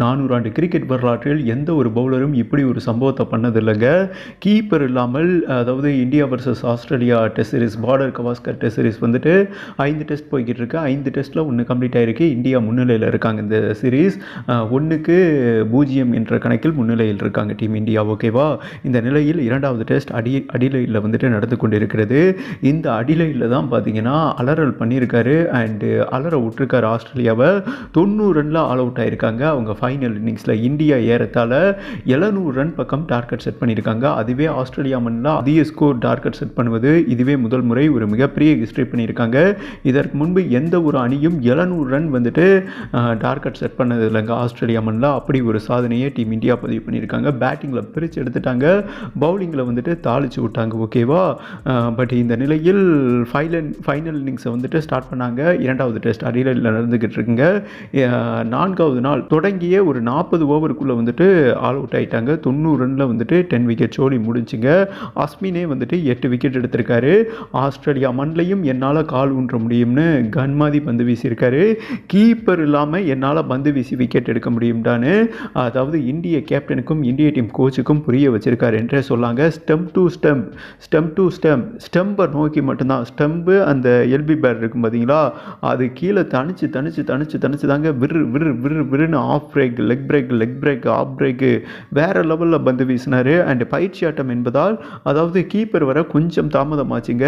நானூறு ஆண்டு கிரிக்கெட் வரலாற்றில் எந்த ஒரு பவுலரும் இப்படி ஒரு சம்பவத்தை பண்ணதில்லைங்க. கீப்பர் இல்லாமல் அதாவது India versus Australia test series Border Gavaskar test series வந்துட்டு ஐந்து டெஸ்ட் போய்கிட்டு இருக்கு ஐந்து டெஸ்ட்டில் ஒன்று கம்ப்ளீட் ஆகிருக்கு இந்தியா முன்னிலையில் இருக்காங்க இந்த சீரீஸ் ஒன்றுக்கு பூஜ்ஜியம் என்ற கணக்கில் முன்னிலையில் இருக்காங்க டீம் இந்தியா ஓகேவா இந்த நிலையில் இரண்டாவது டெஸ்ட் அடி அடிலையில் வந்துட்டு நடந்து கொண்டிருக்கிறது. இந்த அடிலையில் தான் பார்த்தீங்கன்னா அலறல் பண்ணியிருக்காரு. அண்டு அலற விட்டுருக்காரு ஆஸ்திரேலியாவை. தொண்ணூறு ரனில் ஆல் அவுட் ஆயிருக்காங்க. அவங்க ஃபைனல் இன்னிங்ஸில் இந்தியா ஏறத்தால் எழுநூறு ரன் பக்கம் டார்கெட் செட் பண்ணியிருக்காங்க. அதுவே ஆஸ்திரேலியா மண்ணில் அதிக ஸ்கோர் டார்கெட் செட் பண்ணுவது இதுவே முதல் முறை ஒரு மிகப்பெரிய ஹிஸ்ட்ரி பண்ணியிருக்காங்க. இதற்கு முன்பு எந்த ஒரு அணியும் எழுநூறு ரன் வந்துட்டு டார்கெட் செட் பண்ணது இல்லைங்க. ஆஸ்திரேலியா மண்ணில் அப்படி ஒரு சாதனையை டீம் இந்தியா பதிவு பண்ணியிருக்காங்க. பேட்டிங்கில் பிரித்து எடுத்துட்டாங்க. பவுலிங்கில் வந்துட்டு தாளிச்சு விட்டாங்க ஓகேவா பட் இந்த நிலையில் ஃபைனல் ஃபைனல் இன்னிங்ஸை வந்துட்டு ஸ்டார்ட் பண்ணாங்க. இரண்டாவது டெஸ்ட் அரியலில் நடந்துக்கிட்டு இருக்குங்க. நான்காவது நாள் தொடங்கிய ஒரு நாற்பது ஓவருக்குள்ளே வந்துட்டு ஆல் அவுட் ஆயிட்டாங்க. தொண்ணூறு ரனில் வந்துட்டு டென் விக்கெட் சோலி முடிஞ்சுங்க. அஸ்மினே வந்துட்டு எட்டு விக்கெட் எடுத்திருக்காரு. ஆஸ்திரேலியா மண்ணிலையும் என்னால் கால் ஊன்ற முடியும்னு கன்மாதி பந்து வீசியிருக்காரு. கீப்பர் இல்லாமல் என்னால் பந்து வீசி விக்கெட் எடுக்க முடியும்டான்னு அதாவது இந்திய கேப்டனுக்கும் இந்திய டீம் கோச்சுக்கும் புரிய வச்சுருக்காரு என்றே சொல்லாங்க. Stump to stump stump to stump ஸ்டெம்பை நோக்கி மட்டும்தான் ஸ்டெம்பு அந்த எல்பி பேட் இருக்கும் பார்த்தீங்களா அது கீழே தனிச்சு தனிச்சு தனிச்சு தனிச்சு தாங்க விரு விரு விரு விருன்னு off break leg break leg break off break வேறு லெவலில் பந்து வீசினார். அண்ட் பயிற்சி ஆட்டம் என்பதால் அதாவது கீப்பர் வர கொஞ்சம் தாமதமாச்சுங்க.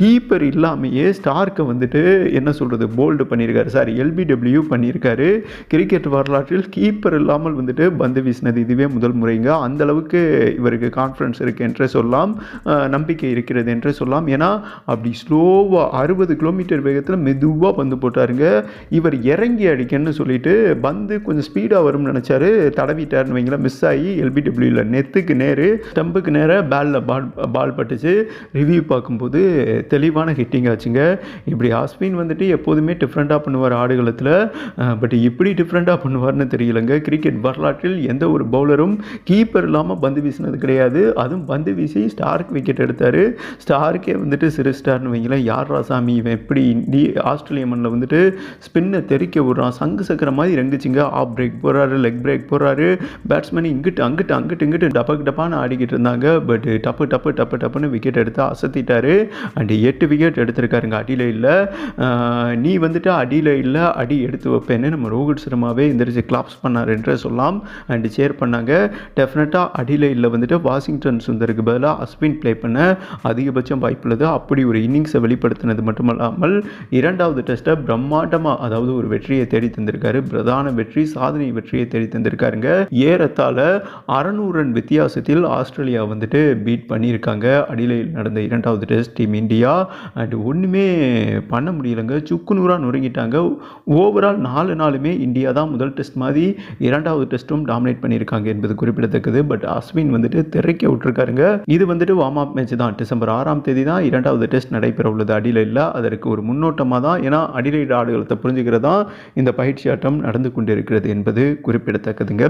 கீப்பர் இல்லாமையே ஸ்டார்க்கை வந்துட்டு என்ன சொல்கிறது போல்டு பண்ணியிருக்காரு சாரி எல்பிடபிள்யூ பண்ணியிருக்காரு கிரிக்கெட் வரலாற்றில் கீப்பர் இல்லாமல் வந்துட்டு பந்து வீசினது இதுவே முதல் முறைங்க. அந்த அளவுக்கு இவருக்கு கான்ஃபிடன்ஸ் இருக்குது என்றே சொல்லலாம். நம்பிக்கை இருக்கிறது என்றே சொல்லலாம். ஏன்னா அப்படி ஸ்லோவாக அறுபது கிலோமீட்டர் வேகத்தில் மெதுவாக பந்து போட்டாருங்க. இவர் இறங்கி அடிக்கன்னு சொல்லிட்டு பந்து கொஞ்சம் ஸ்பீடாக வரும்னு நினச்சாரு. தடவிட்டாருன்னு வைங்களேன் மிஸ் ஆகி எல்பிடபிள்யூவில் நெத்துக்கு நேர் ஸ்டம்புக்கு நேராக பேலில் பால் பால் பட்டுச்சு. ரிவ்யூ பார்க்கும்போது தெளிவான ஹிட்டிங் ஆச்சுங்க. இப்படி ஆஸ்பின் வந்துட்டு எப்போதுமே டிஃப்ரெண்ட்டாக பண்ணுவார் ஆடுகளத்தில். பட் இப்படி டிஃப்ரெண்ட்டாக பண்ணுவார்னு தெரியலங்க. கிரிக்கெட் வரலாற்றில் எந்த ஒரு பவுலரும் கீப்பர் இல்லாமல் பந்து வீசினது கிடையாது. அதுவும் பந்து வீசி ஸ்டார்க் விக்கெட் எடுத்தார். ஸ்டார்க்கே வந்துட்டு சிறு ஸ்டார்னு வைங்களேன். யார் ராசாமி? இவன் எப்படி இந்தி ஆஸ்திரேலிய மண்ணில் வந்துட்டு ஸ்பின்னை தெறிக்க விடுறான். சங்கு சக்கர மாதிரி ரெங்குச்சிங்க ஆஃப் பிரேக் போகிறாரு லெக் பிரேக் போடுறாரு பேட்ஸ்மேன் இங்கிட்டு அங்கிட்டு அங்கிட்டு இங்கிட்டு டபக்கு டப்பான்னு ஆடிக்கிட்டு இருந்தாங்க. பட் டப்பு டப்பு டப்பு டப்புன்னு விக்கெட் எடுத்து அசத்திட்டாரு. அண்ட் எட்டு விக்கெட் எடுத்திருக்காருங்க அடியில் இல்லை. நீ வந்துட்டு அடியில் இல்லை அடி எடுத்து வைப்பேன்னு நம்ம ரோஹித் சர்மாவே எந்திரிச்சு கிளாப்ஸ் பண்ணார் சொல்லலாம். அண்ட் சேர் பண்ணாங்க. டெஃபினட்டாக அடியில் இல்லை வந்துட்டு வாஷிங்டன் சுந்தருக்கு பதிலாக அஸ்பின் ப்ளே பண்ண அதிகபட்சம் வாய்ப்புள்ளது அப்படி ஒரு இன்னிங்ஸை வெளிப்படுத்தினது மட்டுமல்லாமல் இரண்டாவது டெஸ்ட்டை பிரம்மாண்டமாக அதாவது ஒரு வெற்றியை தேடி தந்திருக்காரு. பிரதான வெற்றி சாதனை வெற்றியை தேடி தந்திருக்காருங்க. ஏறத்தாழ அறநூறு ரன் வித்தியாசத்தில் ஆஸ்திரேலியா வந்துட்டு பீட் பண்ணியிருக்காங்க. அடிலையில் நடந்த இரண்டாவது டெஸ்ட் டீம் இந்தியா. அண்ட் ஒன்றுமே பண்ண முடியலைங்க. சுக்கு நூறாக நொறுங்கிட்டாங்க. ஓவரால் நாலு நாளுமே இந்தியா தான் முதல் டெஸ்ட் மாதிரி இரண்டாவது டெஸ்ட்டும் டாமினேட் பண்ணியிருக்காங்க என்பது குறிப்பிடத்தக்கது. பட் அஸ்வின் வந்துட்டு திரைக்க விட்டுருக்காருங்க. இது வந்துட்டு வார்ம் அப் மேட்ச் தான். டிசம்பர் ஆறாம் தேதி தான் இரண்டாவது டெஸ்ட் நடைபெற உள்ளது. அடிலையில் அதற்கு ஒரு முன்னோட்டமாக தான். ஏன்னா அடிலைடு ஆடுகளத்தை புரிஞ்சுக்கிறதா இந்த பயிற்சி ஆட்டம் நடந்து கொண்டிருக்கிறது என்பது குறிப்பிடத்தக்கதுங்க.